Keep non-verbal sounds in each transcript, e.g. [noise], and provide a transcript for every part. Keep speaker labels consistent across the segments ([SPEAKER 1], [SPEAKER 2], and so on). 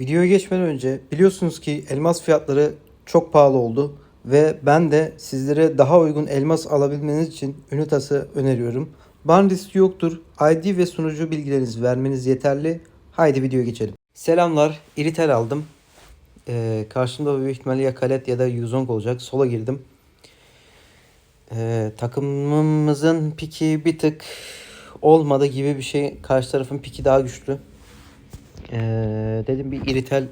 [SPEAKER 1] Videoya geçmeden önce biliyorsunuz ki elmas fiyatları çok pahalı oldu ve ben de sizlere daha uygun elmas alabilmeniz için Unitas'ı öneriyorum. Ban riski yoktur. ID ve sunucu bilgilerinizi vermeniz yeterli. Haydi videoya geçelim. Selamlar. Iritel aldım. Ee, karşımda büyük ihtimalle ya Kalet ya da Yuzong olacak. Sola girdim. Ee, takımımızın piki bir tık olmadı gibi bir şey. Karşı tarafın piki daha güçlü. Ee, dedim bir iritel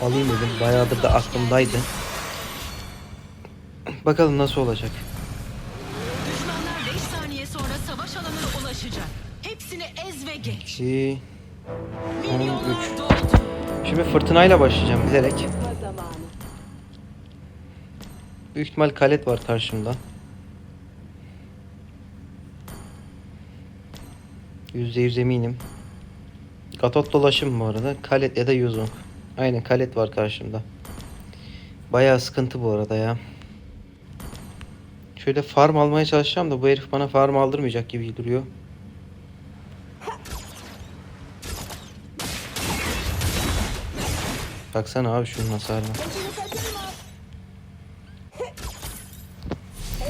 [SPEAKER 1] alayım dedim. Bayağıdır da aklımdaydı. Bakalım nasıl olacak.
[SPEAKER 2] Düşmanlar 5 saniye sonra savaş alanına ulaşacak. Hepsini ez ve geç.
[SPEAKER 1] 2
[SPEAKER 2] Milyonlar
[SPEAKER 1] 13.
[SPEAKER 2] doldu.
[SPEAKER 1] Şimdi fırtınayla başlayacağım bilerek. Büyük ihtimal kalet var karşımda. %100 eminim. Gatot dolaşım bu arada. Kalet ya da Yuzong. Aynen kalet var karşımda. Bayağı sıkıntı bu arada ya. Şöyle farm almaya çalışacağım da bu herif bana farm aldırmayacak gibi duruyor. Baksana abi şunun hasarına.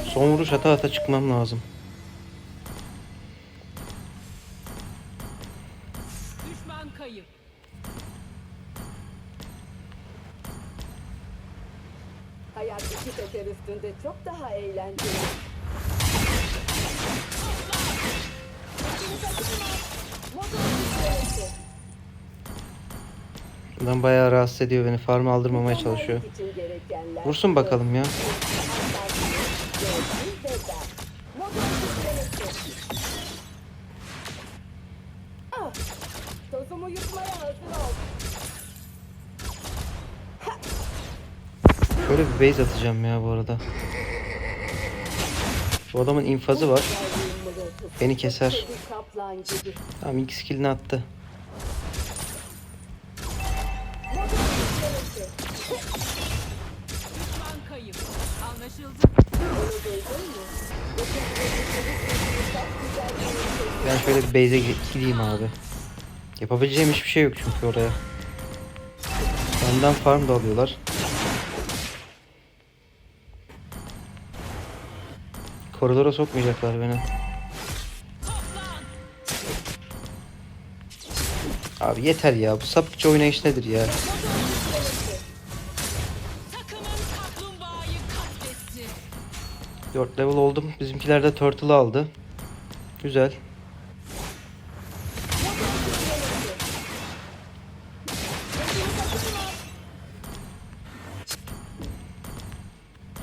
[SPEAKER 1] Son vuruş ata ata çıkmam lazım. Rahatsız beni. Farm aldırmamaya çalışıyor. Vursun bakalım ya. Şöyle bir base atacağım ya bu arada. Bu adamın infazı var. Beni keser. Tamam ilk skillini attı. Ben şöyle bir base'e gi- gideyim abi. Yapabileceğim hiçbir şey yok çünkü oraya. Benden farm da alıyorlar. Koridora sokmayacaklar beni. Abi yeter ya. Bu sapıkça oynayış nedir ya? 4 level oldum. Bizimkiler de turtle aldı. Güzel.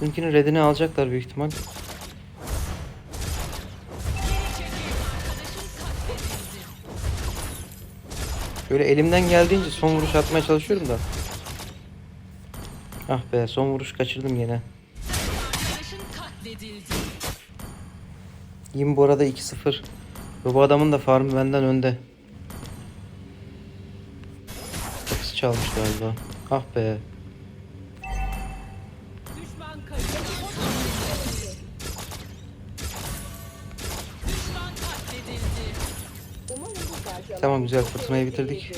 [SPEAKER 1] Bizimkinin redini alacaklar büyük ihtimal. Şöyle elimden geldiğince son vuruş atmaya çalışıyorum da. Ah be son vuruş kaçırdım yine. Yim bu arada 2-0. Ve bu adamın da farmı benden önde. Takısı çalmış galiba. Ah be. Tamam güzel fırtınayı bitirdik.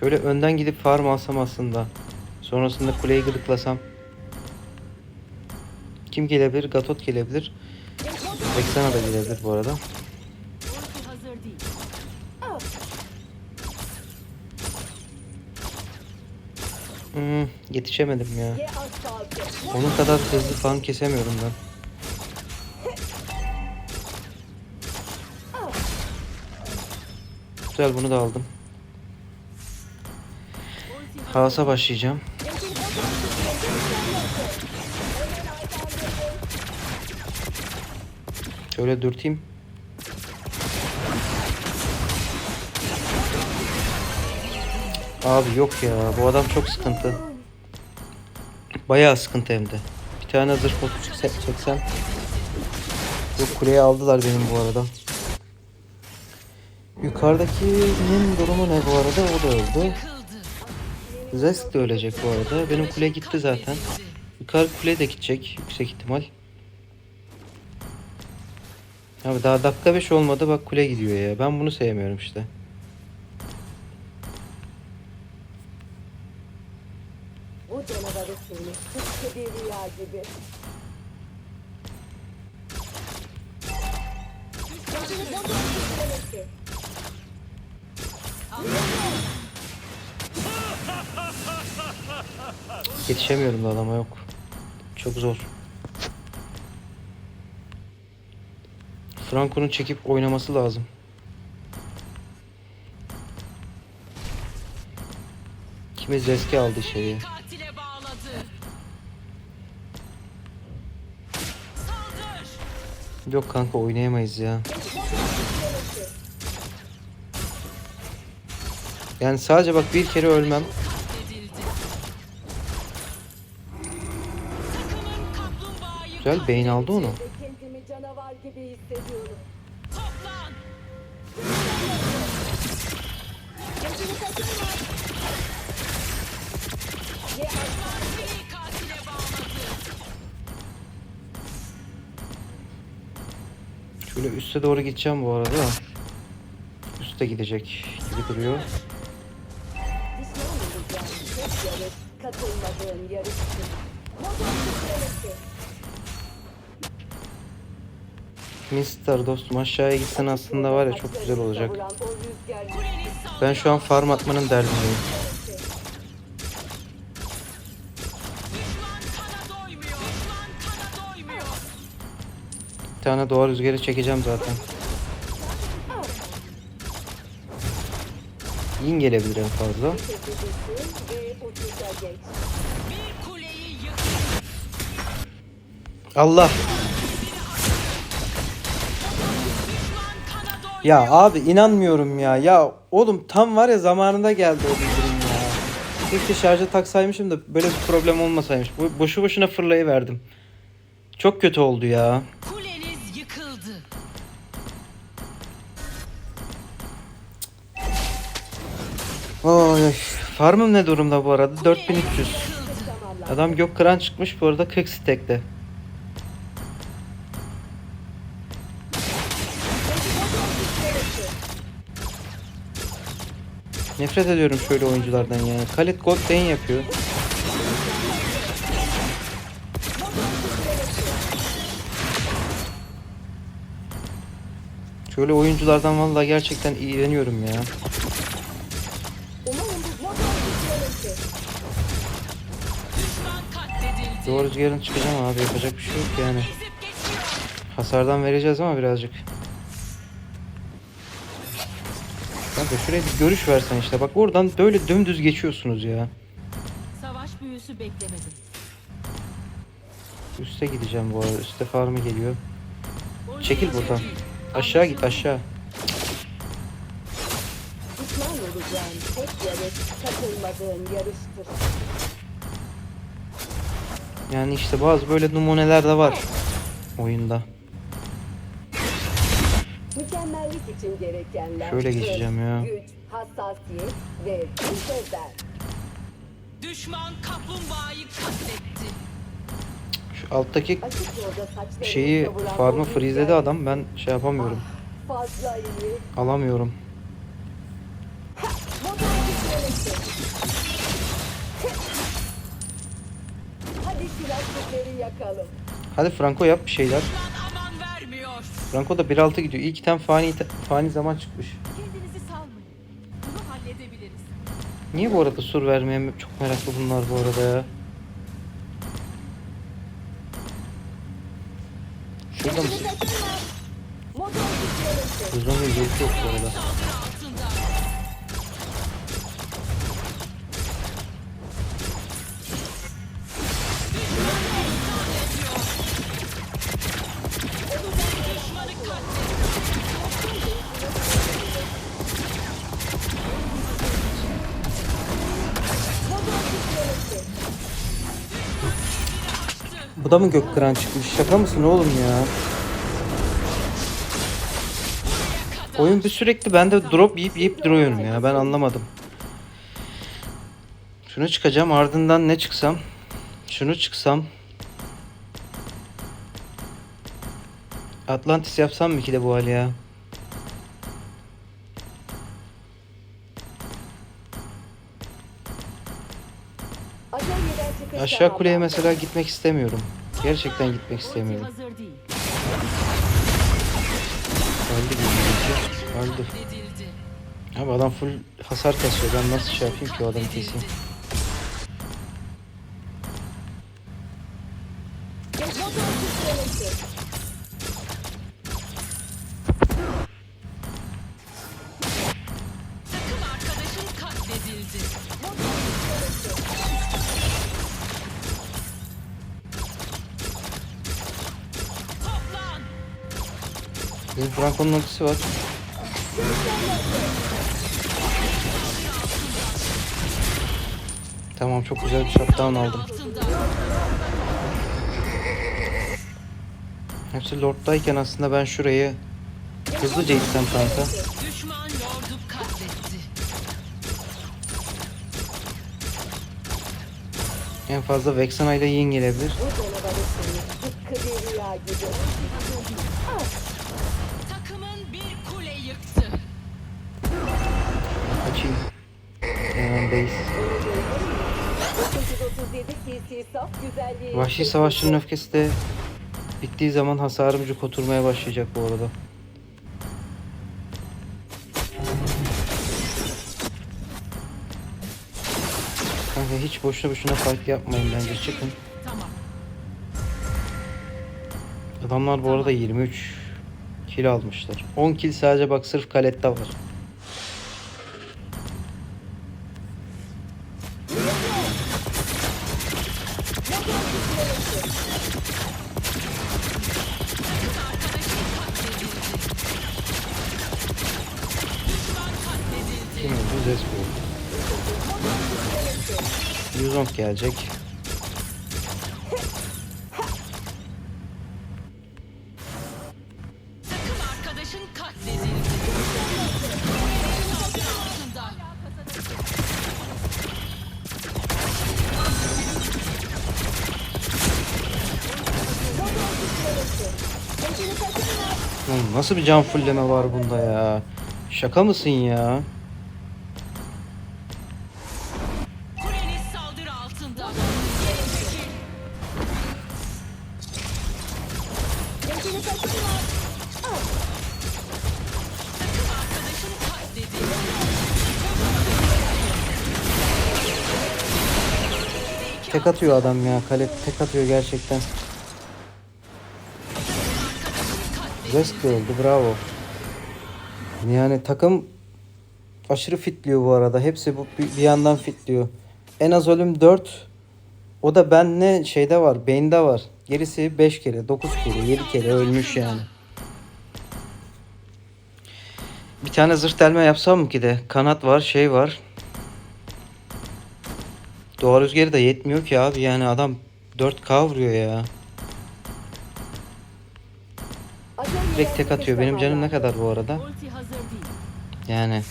[SPEAKER 1] Şöyle önden gidip farm alsam aslında. Sonrasında kuleyi gıdıklasam. Kim gelebilir? Gatot gelebilir. Vexana da gelebilir bu arada. Hmm, yetişemedim ya. Onun kadar hızlı falan kesemiyorum ben. Güzel bunu da aldım. Kaos'a başlayacağım. Şöyle dürteyim. Abi yok ya bu adam çok sıkıntı. Bayağı sıkıntı hem de. Bir tane zırh botu çekse- çeksem. Bu kuleyi aldılar benim bu arada. Yukarıdakinin durumu ne bu arada? O da öldü. Zesk de ölecek bu arada. Benim kule gitti zaten. Yukarı kule de gidecek yüksek ihtimal. Abi daha dakika 5 olmadı bak kule gidiyor ya. Ben bunu sevmiyorum işte.
[SPEAKER 3] Bu canavarı sürmek hiç bir rüya gibi.
[SPEAKER 1] Yetişemiyorum da adama yok. Çok zor. Franco'nun çekip oynaması lazım. Kimiz eski aldı.
[SPEAKER 2] Saldır.
[SPEAKER 1] Yok kanka oynayamayız ya. Yani sadece bak bir kere ölmem. Güzel beyin aldı onu. Şöyle üste doğru gideceğim bu arada. Üste gidecek gibi duruyor.
[SPEAKER 3] Yarış, katılmadığın yarıştır. Motor.
[SPEAKER 1] Mister dostum aşağıya gitsen aslında var ya çok güzel olacak. Ben şu an farm atmanın derdindeyim. Bir tane doğa rüzgarı çekeceğim zaten. Yin gelebilir en fazla. Allah. Ya abi inanmıyorum ya. Ya oğlum tam var ya zamanında geldi o bildirim ya. Keşke şarja taksaymışım da böyle bir problem olmasaymış. Bu boşu boşuna fırlayıverdim. Çok kötü oldu ya. Farmım ne durumda bu arada? 4300.
[SPEAKER 2] Yıkıldı.
[SPEAKER 1] Adam gök kıran çıkmış bu arada 40 stekte. Nefret ediyorum şöyle oyunculardan yani. Khaled Gold Lane yapıyor. Şöyle oyunculardan vallahi gerçekten iğreniyorum ya. Doğru rüzgarın çıkacağım abi yapacak bir şey yok yani. Hasardan vereceğiz ama birazcık. Kanka şuraya bir görüş versen işte. Bak oradan böyle dümdüz geçiyorsunuz ya.
[SPEAKER 2] Savaş büyüsü beklemedim.
[SPEAKER 1] Üste gideceğim bu arada. Üste farmı geliyor. Çekil buradan. Aşağı git aşağı.
[SPEAKER 3] Pişman olacağım. Tek yarış, katılmadığın yarıştır.
[SPEAKER 1] Yani işte bazı böyle numuneler de var oyunda.
[SPEAKER 3] Mükemmellik için gerekenler.
[SPEAKER 1] Şöyle geçeceğim ya.
[SPEAKER 3] Güç, hassasiyet ve.
[SPEAKER 2] Düşman kaplumbağayı katletti.
[SPEAKER 1] Şu alttaki şeyi farmı
[SPEAKER 3] rüzgar-
[SPEAKER 1] adam. Ben şey yapamıyorum.
[SPEAKER 3] Ah, Fazla iyi.
[SPEAKER 1] Alamıyorum.
[SPEAKER 3] Hadi silahlıkları yakalım.
[SPEAKER 1] Hadi Franco yap bir şeyler.
[SPEAKER 2] Düşman aman vermiyor.
[SPEAKER 1] Franco da 1.6 gidiyor. İyi ki tam fani, fani zaman çıkmış.
[SPEAKER 2] Kendinizi salmayın. Bunu halledebiliriz.
[SPEAKER 1] Niye bu arada sur vermeye çok meraklı bunlar bu arada ya. Bu da mı gök kıran çıkmış? Şaka mısın oğlum ya? Oyun bir sürekli bende drop yiyip yiyip duruyorum ya. Ben anlamadım. Şunu çıkacağım ardından ne çıksam? Şunu çıksam. Atlantis yapsam mı ki de bu hal ya? Aşağı kuleye mesela gitmek istemiyorum. Gerçekten gitmek istemiyorum. Öldü gibi. Öldü. Abi adam full hasar kasıyor. Ben nasıl şey yapayım ki o adamı keseyim? Franco'nun ultisi var. Tamam çok güzel bir shutdown aldım. Hepsi Lord'dayken aslında ben şurayı hızlıca gitsem kanka. En fazla Vexana ile Yin gelebilir. Vahşi savaşçının öfkesi de bittiği zaman hasarım cuk oturmaya başlayacak bu arada. Kanka hiç boşuna boşuna fight yapmayın bence çıkın. Adamlar bu arada 23 kill almışlar. 10 kill sadece bak sırf kalette var. Gelecek. Oğlum nasıl bir can fulleme var bunda ya? Şaka mısın ya? Tek atıyor adam ya. Kale tek atıyor gerçekten. Wesk öldü bravo. Yani takım aşırı fitliyor bu arada. Hepsi bu bir yandan fitliyor. En az ölüm 4. O da ben ne şeyde var, beyinde var. Gerisi 5 kere, 9 kere, 7 kere ölmüş yani. Bir tane zırh delme yapsam mı ki de? Kanat var, şey var. Doğa rüzgarı da yetmiyor ki abi. Yani adam 4K vuruyor ya. Direkt tek atıyor. Benim canım ne kadar bu arada? Yani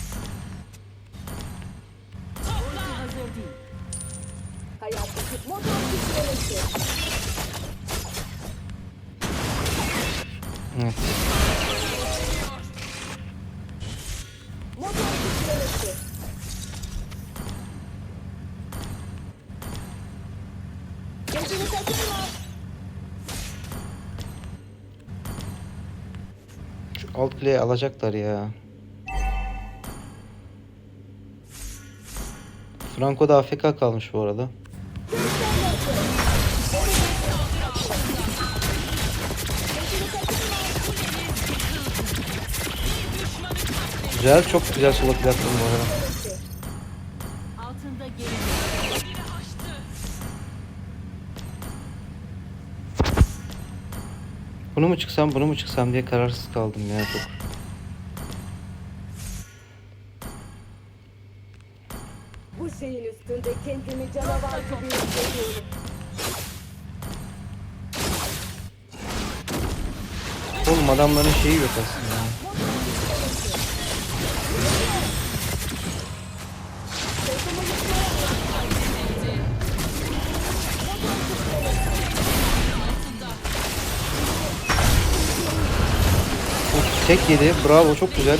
[SPEAKER 1] alacaklar ya. Franco da AFK kalmış bu arada. Güzel, çok güzel solo platform bu arada. Bunu mu çıksam, bunu mu çıksam diye kararsız kaldım ya çok. Oğlum adamların şeyi yok aslında. Uf, tek yedi. Bravo, çok güzel.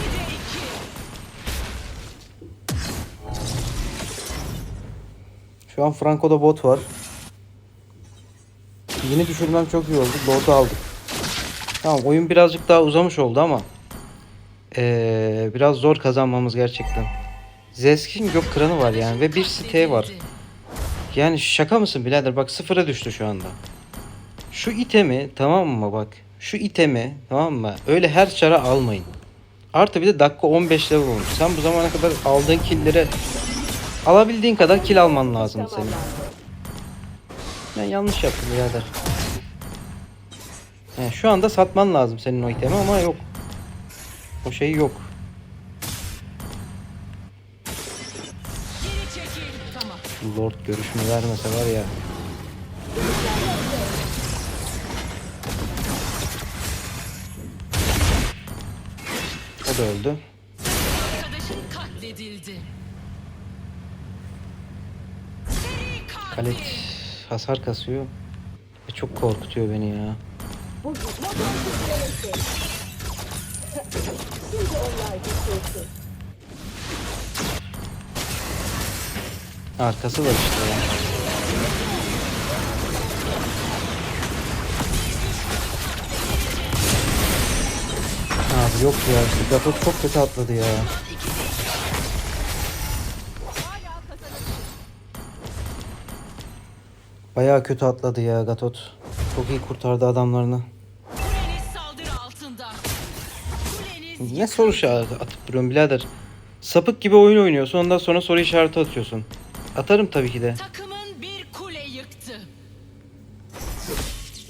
[SPEAKER 1] Şu an Franco'da bot var. Yeni düşürmem çok iyi oldu. Lord'u aldık. Tamam oyun birazcık daha uzamış oldu ama ee, biraz zor kazanmamız gerçekten. Zeskin yok kranı var yani ve bir site var. Yani şaka mısın birader bak sıfıra düştü şu anda. Şu itemi tamam mı bak. Şu itemi tamam mı? Öyle her çara almayın. Artı bir de dakika 15 level olmuş. Sen bu zamana kadar aldığın killleri alabildiğin kadar kill alman lazım senin. Ben yanlış yaptım birader. Yani şu anda satman lazım senin o itemi ama yok. O şey yok. Şu Lord görüşümü vermese var ya. O da öldü. Kalet hasar kasıyor. Ve çok korkutuyor beni ya.
[SPEAKER 3] Bu motor titremesi. Şimdi onlar düşürsün.
[SPEAKER 1] Arkası var işte ya. Abi yok ya işte Gatot çok kötü atladı ya. Bayağı kötü atladı ya Gatot. Çok iyi kurtardı adamlarını. Ne soru işareti atıp duruyorsun birader? Sapık gibi oyun oynuyorsun ondan sonra soru işareti atıyorsun. Atarım tabii ki de.
[SPEAKER 2] takımın bir kule yıktı.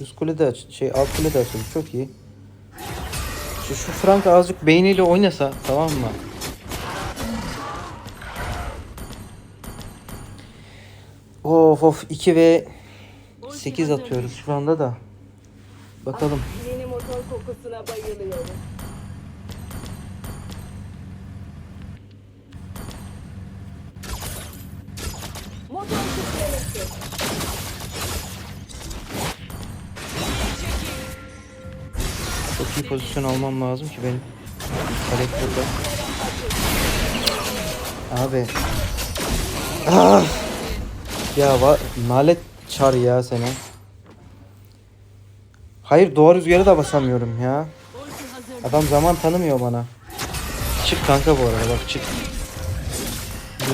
[SPEAKER 1] Üst kule de aç, şey alt kule de açıldı çok iyi. Şu, şu Frank azıcık beyniyle oynasa tamam mı? Of of 2 ve 8 atıyoruz şu anda da. Bakalım.
[SPEAKER 3] Ah, yeni motor kokusuna bayılıyorum.
[SPEAKER 1] Pozisyon almam lazım ki benim. Kalek burada. Abi. Ah! Ya va nalet çar ya seni. Hayır doğa rüzgarı da basamıyorum ya. Adam zaman tanımıyor bana. Çık kanka bu arada bak çık.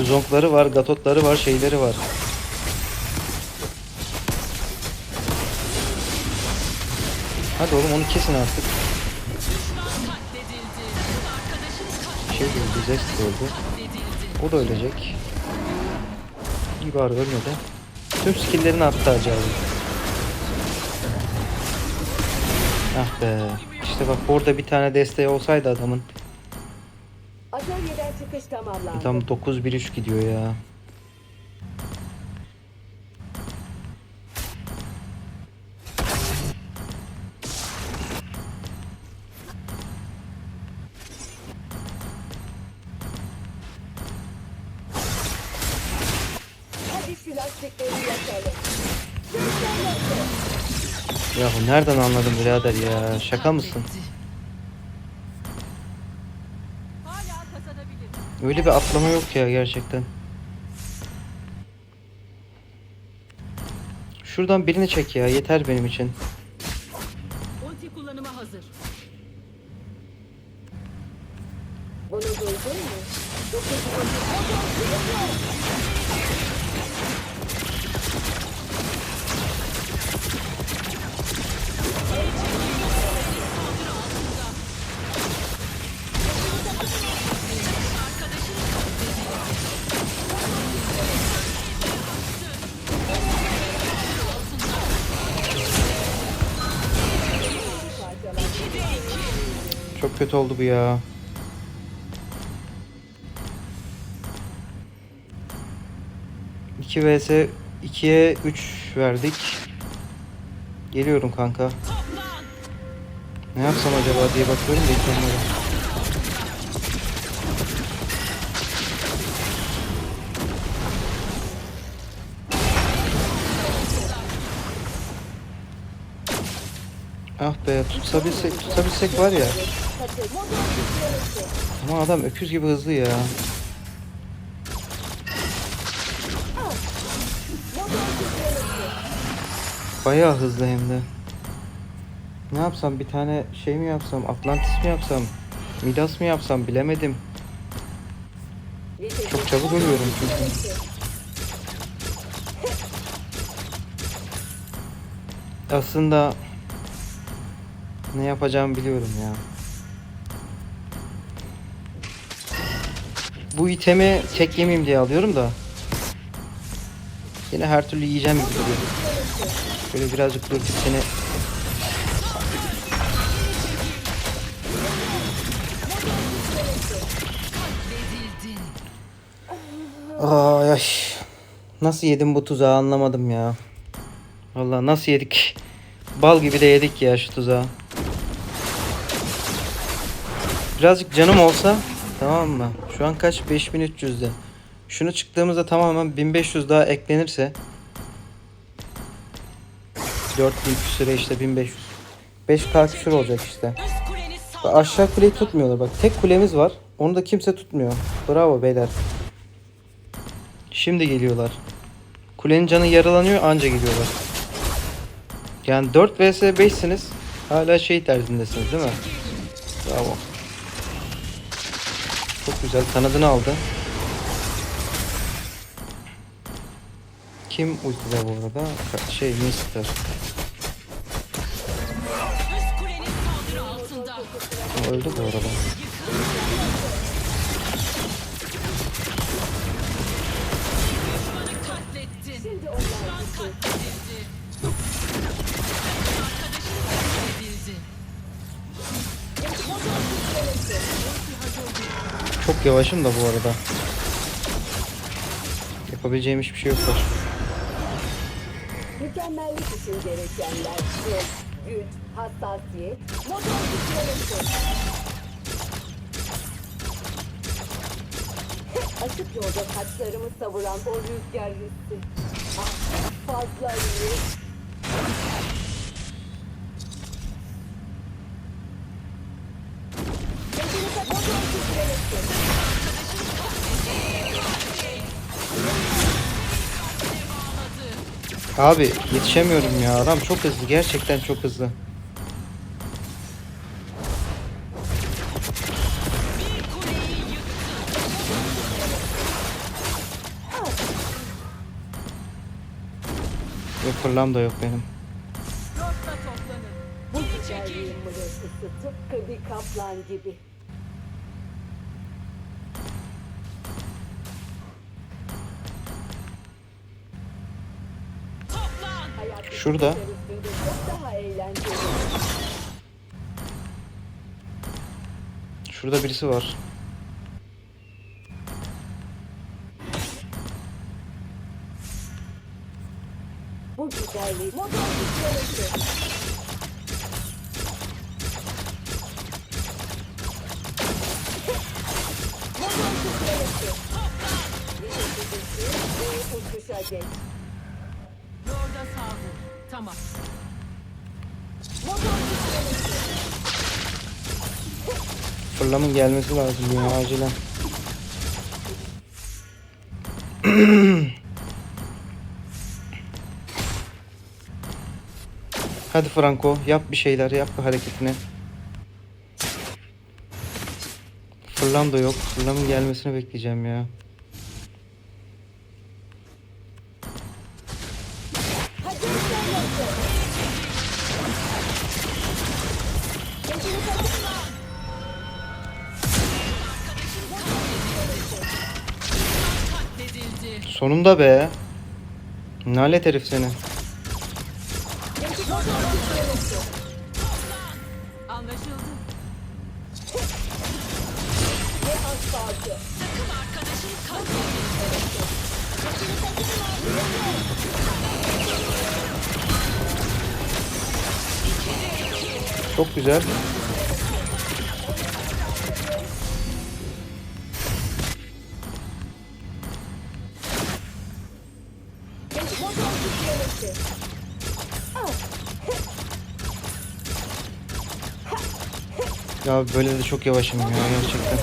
[SPEAKER 1] Zonkları var, gatotları var, şeyleri var. Hadi oğlum onu kesin artık.
[SPEAKER 2] Arkadaşın
[SPEAKER 1] Şey öldü, Zest öldü. O da ölecek. İyi bari ölmedi. Tüm skilllerini attı acaba. Ah be. İşte bak orada bir tane desteği olsaydı adamın.
[SPEAKER 3] Atölyeden çıkış tamamlandı.
[SPEAKER 1] Adam 9-1-3 gidiyor ya. Nereden anladın birader ya? Şaka mısın? Öyle bir atlama yok ya gerçekten. Şuradan birini çek ya yeter benim için.
[SPEAKER 2] Ulti kullanıma hazır.
[SPEAKER 3] Bunu duydun mu? Dokuz
[SPEAKER 1] kötü oldu bu ya. İki vs 2'ye 3 verdik. Geliyorum kanka. Ne yapsam acaba diye bakıyorum da ilk onlara. Ah be tutabilsek, tutabilsek var ya. Ama adam öküz gibi hızlı ya. Bayağı hızlı hem de. Ne yapsam bir tane şey mi yapsam Atlantis mi yapsam Midas mı yapsam bilemedim. Çok çabuk ölüyorum çünkü. Aslında ne yapacağımı biliyorum ya. Bu itemi tek yemeyeyim diye alıyorum da. Yine her türlü yiyeceğim gibi duruyor. Şöyle birazcık dur seni. Ay ay. Nasıl yedim bu tuzağı anlamadım ya. Vallahi nasıl yedik? Bal gibi de yedik ya şu tuzağı. Birazcık canım olsa tamam mı? Şu an kaç? 5300'de. Şunu çıktığımızda tamamen 1500 daha eklenirse 4000 küsüre işte 1500. 5k küsür olacak işte. Bak Aşağı kuleyi tutmuyorlar bak. Tek kulemiz var. Onu da kimse tutmuyor. Bravo beyler. Şimdi geliyorlar. Kulenin canı yaralanıyor anca geliyorlar. Yani 4 vs 5'siniz. Hala şey terzindesiniz değil mi? Bravo. Çok güzel kanadını aldı. Kim ultide bu arada? Şey Mister. Öldü bu arada. Yavaşım da bu arada. Yapabileceğim hiçbir şey yok.
[SPEAKER 3] Mükemmellik için gerekenler hız, güç, hassasiyet, motor güçlenirsin. [laughs] Açık yolda taçlarımı savuran o rüzgar hissi. Ah, fazla iyi.
[SPEAKER 1] Abi yetişemiyorum ya. Adam çok hızlı. Gerçekten çok hızlı. Ve fırlam da yok benim.
[SPEAKER 3] Bu güzelliğin tıpkı bir kaplan gibi.
[SPEAKER 1] Şurada. Şurada birisi var.
[SPEAKER 3] Bu güzellik motor. Motor ve uçuşa geç. Güçlenirsin.
[SPEAKER 1] Fırlamın gelmesi lazım ya acilen. [clears throat] Hadi Franco yap bir şeyler yap bir hareketini. Fırlam da yok. Fırlamın gelmesini bekleyeceğim ya. Sonunda be. Nalet herif seni.
[SPEAKER 3] Kendini motor
[SPEAKER 1] abi böyle de çok yavaşım ya gerçekten.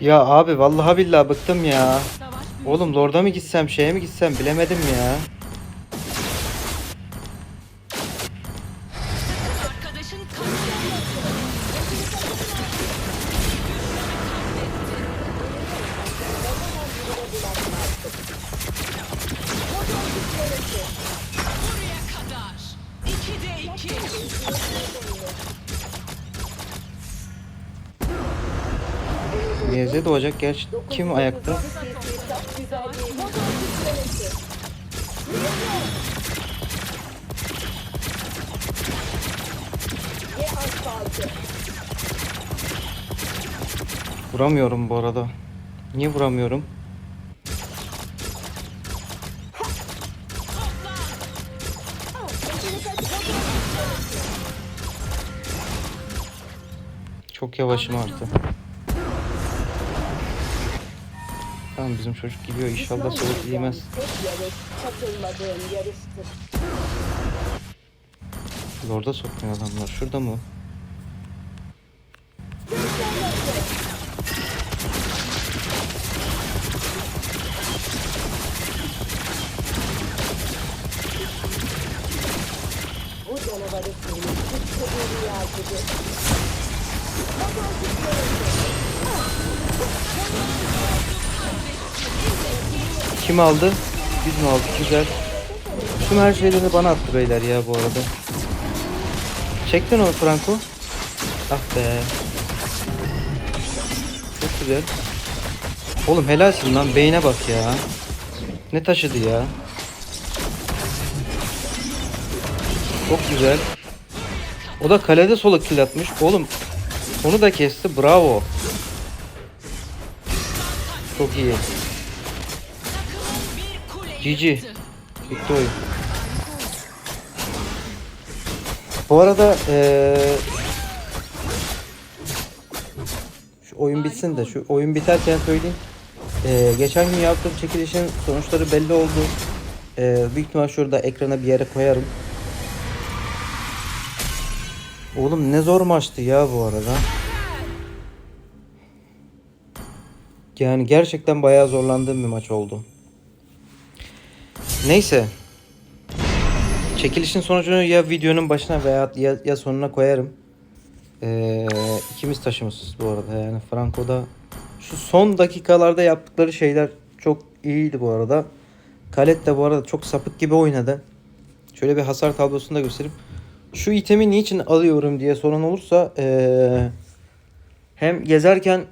[SPEAKER 1] Ya abi vallahi billahi bıktım ya. Oğlum Lord'a mı gitsem şeye mi gitsem bilemedim ya. Doğacak gerçi kim ayakta? Vuramıyorum bu arada. Niye vuramıyorum? Çok yavaşım artık. Tamam bizim çocuk gidiyor inşallah soğuk
[SPEAKER 3] yarıştır.
[SPEAKER 1] Lord'a sokmuyor adamlar. Şurada mı? Kim aldı? Biz mi aldık? Güzel. Tüm her şeyleri bana attı beyler ya bu arada. Çektin onu Franco. Ah be. Çok güzel. Oğlum helalsin lan beyne bak ya. Ne taşıdı ya. Çok güzel. O da kalede sola kill atmış. Oğlum onu da kesti. Bravo. Çok iyi. GG. Bitti oyun. Bu arada eee şu oyun bitsin de şu oyun biterken söyleyeyim. Eee, geçen gün yaptığım çekilişin sonuçları belli oldu. Eee büyük ihtimal şurada ekrana bir yere koyarım. Oğlum ne zor maçtı ya bu arada. Yani gerçekten bayağı zorlandığım bir maç oldu. Neyse. Çekilişin sonucunu ya videonun başına veya ya, ya sonuna koyarım. Ee, ikimiz taşımışız bu arada yani Franco'da. Şu son dakikalarda yaptıkları şeyler çok iyiydi bu arada. Kalet de bu arada çok sapık gibi oynadı. Şöyle bir hasar tablosunu da göstereyim. Şu itemi niçin alıyorum diye soran olursa ee, hem gezerken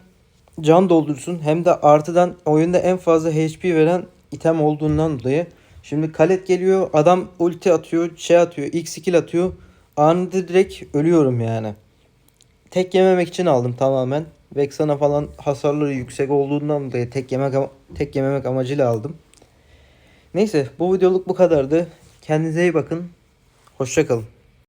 [SPEAKER 1] can doldursun hem de artıdan oyunda en fazla HP veren item olduğundan dolayı. Şimdi kalet geliyor adam ulti atıyor şey atıyor x skill atıyor anında direkt ölüyorum yani. Tek yememek için aldım tamamen. Vexana falan hasarları yüksek olduğundan dolayı tek yemek tek yememek amacıyla aldım. Neyse bu videoluk bu kadardı. Kendinize iyi bakın. Hoşçakalın.